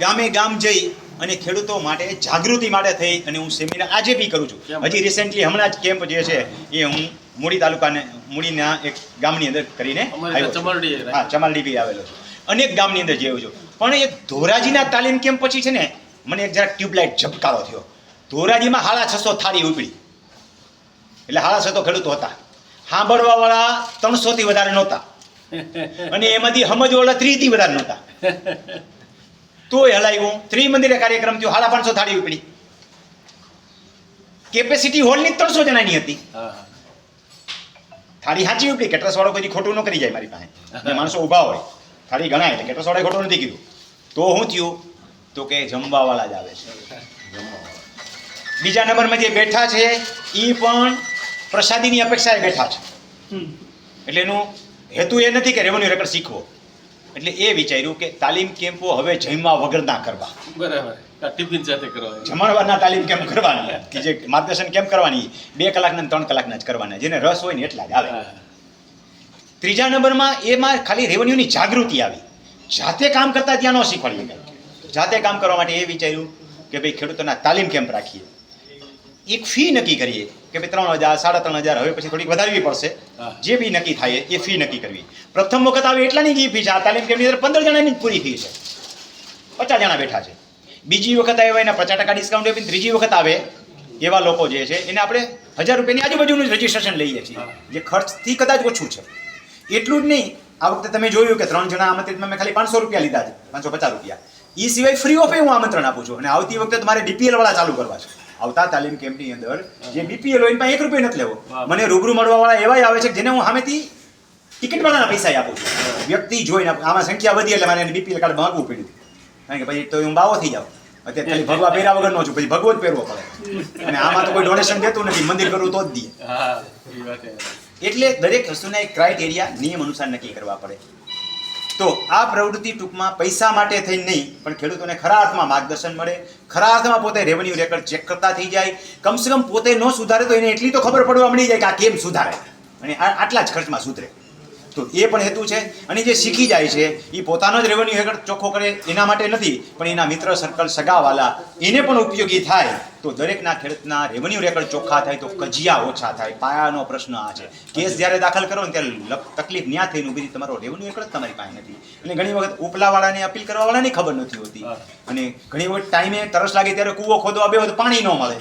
ગામે ગામ જઈ અને ખેડૂતો માટે જાગૃતિ માટે થઈ અને હું સેમિનાર આજે બી કરું છું? હજી રિસેન્ટલી હમણાં જ કેમ્પ જે છે એ હું મૂડી તાલુકાને મૂડીના એક ગામની અંદર કરીને. હા ચમાલડી બી આવેલો છું. અનેક ગામની અંદર જેવું છું. પણ એ ધોરાજીના તાલીમ કેમ્પ પછી છે ને મને એક જરાક ટ્યુબલાઇટ ઝબકારો થયો. ધોરાજીમાં હાળા છસો થાળી ઉપડી. એટલે હાળા છસો ખેડૂતો હતા. સાંભળવાવાળા ત્રણસોથી વધારે નહોતા. અને એમાંથી સમજવાળા ત્રીસથી વધારે નહોતા. તોય હલાવ્યું. ત્રિમંદિરે કાર્યક્રમ થયો હાડા પાંચસો થાળી ઉપડી. કેપેસિટી હોલની ત્રણસો જણાની હતી. થાળી સાચી ઉપડી કેટરસ વાળો કોઈ ખોટું ન કરી જાય મારી પાસે. માણસો ઊભા હોય. થાળી ગણાય એટલે કેટરસ વાળાએ ખોટું નથી કીધું. તો હું થયું? તો કે જમવાવાળા જ આવે છે. બીજા નંબરમાં જે બેઠા છે એ પણ પ્રસાદીની અપેક્ષાએ બેઠા છે. એટલે એનું હેતુ એ નથી કે રેવન્યુ રેકર્ડ શીખવો. એટલે એ વિચાર્યું કે તાલીમ કેમ્પો હવે જમવા વગર ના કરવા. બરાબર. ટિફિન સાથે કરવા જમણવારના તાલીમ કેમ્પ કરવાની? કે જે માર્ગદર્શન કેમ્પ કરવાની? બે કલાકના ત્રણ કલાકના જ કરવાના. જેને રસ હોય ને એટલા જ. આવે. ત્રીજા નંબરમાં એમાં ખાલી રેવન્યુની જાગૃતિ આવી. જાતે કામ કરતા ત્યાં ન શીખવાડીએ ગયા જાતે કામ કરવા માટે એ વિચાર્યું કે ભાઈ ખેડૂતોના તાલીમ કેમ્પ રાખીએ. એક ફી નક્કી કરીએ. કે ભાઈ ત્રણ હજાર સાડા ત્રણ હજાર હવે પછી થોડીક વધારવી પડશે. જે બી નક્કી થાય એ ફી નક્કી કરવી. પ્રથમ વખત આવે એટલાની જ ફી છે. આ તાલીમ કેમની અંદર પંદર જણાની જ પૂરી ફી છે. પચાસ જણા બેઠા છે. બીજી વખત આવ્યા એના પચાસ ટકા ડિસ્કાઉન્ટ આપીને ત્રીજી વખત આવે એવા લોકો જે છે એને આપણે હજાર રૂપિયાની આજુબાજુનું જ રજીસ્ટ્રેશન લઈએ છીએ. જે ખર્ચથી કદાચ ઓછું છે. એટલું જ નહીં આ વખતે તમે જોયું કે ત્રણ જણા આમંત્રિતમાં મેં ખાલી પાંચસો રૂપિયા લીધા છે પાંચસો પચાસ રૂપિયા. એ સિવાય ફ્રી ઓફે હું આમંત્રણ આપું છું. અને આવતી વખતે તમારે ડીપીએલ વાળા ચાલુ કરવા છે. આવતા તાલીમ કેમ્પની અંદર જે બીપીએલ હોય એક રૂપિયો નથી લેવો. મને રૂબરૂ મળવા વાળા એવાય આવે છે જેને હું સામેથી ટિકિટ વાળાના પૈસા આપું છું. વ્યક્તિ જોઈને આમાં સંખ્યા વધી એટલે મારે બીપીએલ કાર્ડ માંગવું પડ્યું. કારણ કે પછી તો હું બાવો થઈ જાઉં. અત્યારે ખાલી ભગવા પહેર્યા વગર નો છું પછી ભગવો જ પહેરવો પડે. અને આમાં તો કોઈ ડોનેશન દેતું નથી. મંદિર કરવું તો જ દે. એટલે દરેક વસ્તુના એક ક્રાઇટેરિયા નિયમ અનુસાર નક્કી કરવા પડે. તો આ પ્રવૃત્તિ ટૂંકમાં પૈસા માટે થઈને નહીં, પણ ખેડૂતોને ખરા અર્થમાં માર્ગદર્શન મળે, ખરા અર્થમાં પોતે રેવન્યુ રેકર્ડ ચેક કરતા થઈ જાય, કમસે કમ પોતે ન સુધારે તો એને એટલી તો ખબર પડવા મળી જાય કે આ કેમ સુધારે. અને આટલા જ ખર્ચમાં સુધરે. તો એ પણ હેતુ છે. અને જે શીખી જાય છે એ પોતાનો જ રેવન્યુ રેકર્ડ ચોખ્ખો કરે એના માટે નથી પણ એના મિત્ર સર્કલ સગાવાલા એને પણ ઉપયોગી થાય. તો દરેકના ખેડૂતના રેવન્યુ રેકર્ડ ચોખ્ખા થાય તો કજિયા ઓછા થાય. પાયાનો પ્રશ્ન આ છે. કેસ જ્યારે દાખલ કરો ને ત્યારે તકલીફ ન્યા થઈને ઊભી તમારો રેવન્યુ રેકર્ડ તમારી પાસે નથી. એટલે ઘણી વખત ઉપલાવાળાને અપીલ કરવાવાળાને ખબર નથી હોતી. અને ઘણી વખત ટાઈમે તરસ લાગે ત્યારે કૂવો ખોદવા બે પાણી ન મળે.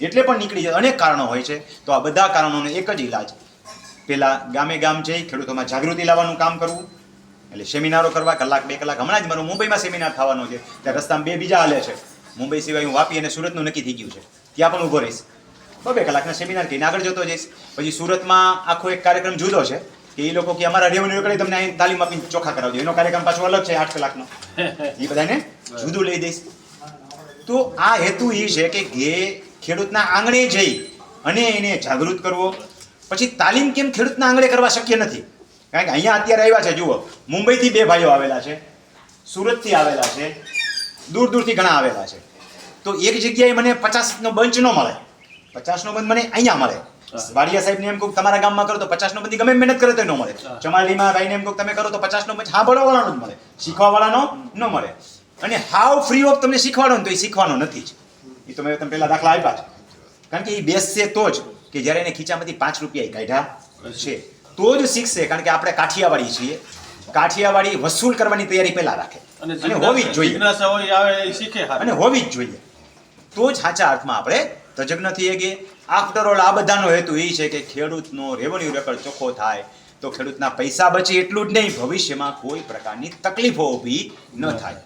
એટલે પણ નીકળી જાય. અનેક કારણો હોય છે. તો આ બધા કારણોનો એક જ ઈલાજ. પહેલા ગામે ગામ જઈ ખેડૂતોમાં જાગૃતિ લાવવાનું કામ કરવું. એટલે સેમિનારો કરવા, કલાક, બે કલાક. હમણાં જ મારું મુંબઈમાં સેમિનાર થવાનો છે. ત્યાં રસ્તામાં બે બીજા હાલે છે. મુંબઈ સિવાય હું વાપી અને સુરતનું નક્કી થઈ ગયું છે. ત્યાં પણ ઊભો રહીશ. બબે કલાકના સેમિનાર કરીને આગળ જતો જઈશ. પછી સુરતમાં આખો એક કાર્યક્રમ જુદો છે કે એ લોકો કે અમારા રેવન્યુ કરી તમને અહીં તાલીમ આપીને ચોખ્ખા કરાવજો. એનો કાર્યક્રમ પાછો અલગ છે, આઠ કલાકનો. એ બધાને જુદું લઈ દઈશ. તો આ હેતુ એ છે કે ઘે ખેડૂતના આંગણે જઈ અને એને જાગૃત કરવો. પછી તાલીમ કેમ ખેડૂતના આંગણે કરવા શક્ય નથી? કારણ કે અહીંયા અત્યારે આવ્યા છે જુઓ. મુંબઈથી બે ભાઈઓ આવેલા છે સુરતથી આવેલા છે દૂર દૂરથી ઘણા આવેલા છે. તો એક જગ્યાએ મને પચાસનો બંચ ન મળે. પચાસનો બંચ મને અહીંયા મળે. વાડિયા સાહેબને એમ કહું તમારા ગામમાં કરો તો પચાસનો બંધ ગમે મહેનત કરે તો ન મળે. ચમાલીમાં ભાઈને એમ કહું તમે કરો તો પચાસનો બંચ સાંભળવાવાળાનો જ મળે. શીખવાવાળાનો ન મળે. અને હાવ ફ્રી ઓફ તમને શીખવાડો ને તો એ શીખવાનો નથી જ. એ તો મેં તમે પહેલાં દાખલા આપ્યા છે કારણ કે એ બેસશે તો જ. કે જ્યારે એને ખીચામાંથી પાંચ રૂપિયા કાઢ્યા છે તો જ શીખશે કારણ કે આપણે કાઠિયાવાડી છીએ. કાઠિયાવાડી વસૂલ કરવાની તૈયારી પહેલા રાખે. અને હોવી જ જોઈએ. શીખે અને હોવી જ જોઈએ. તો જ સાચા અર્થમાં આપણે તજજ્ઞ થઈએ કે આફ્ટર ઓલ આ બધાનો હેતુ એ છે કે ખેડૂતનો રેવન્યુ રેકર્ડ ચોખ્ખો થાય તો ખેડૂતના પૈસા બચે એટલું જ નહીં ભવિષ્યમાં કોઈ પ્રકારની તકલીફો ઊભી ન થાય.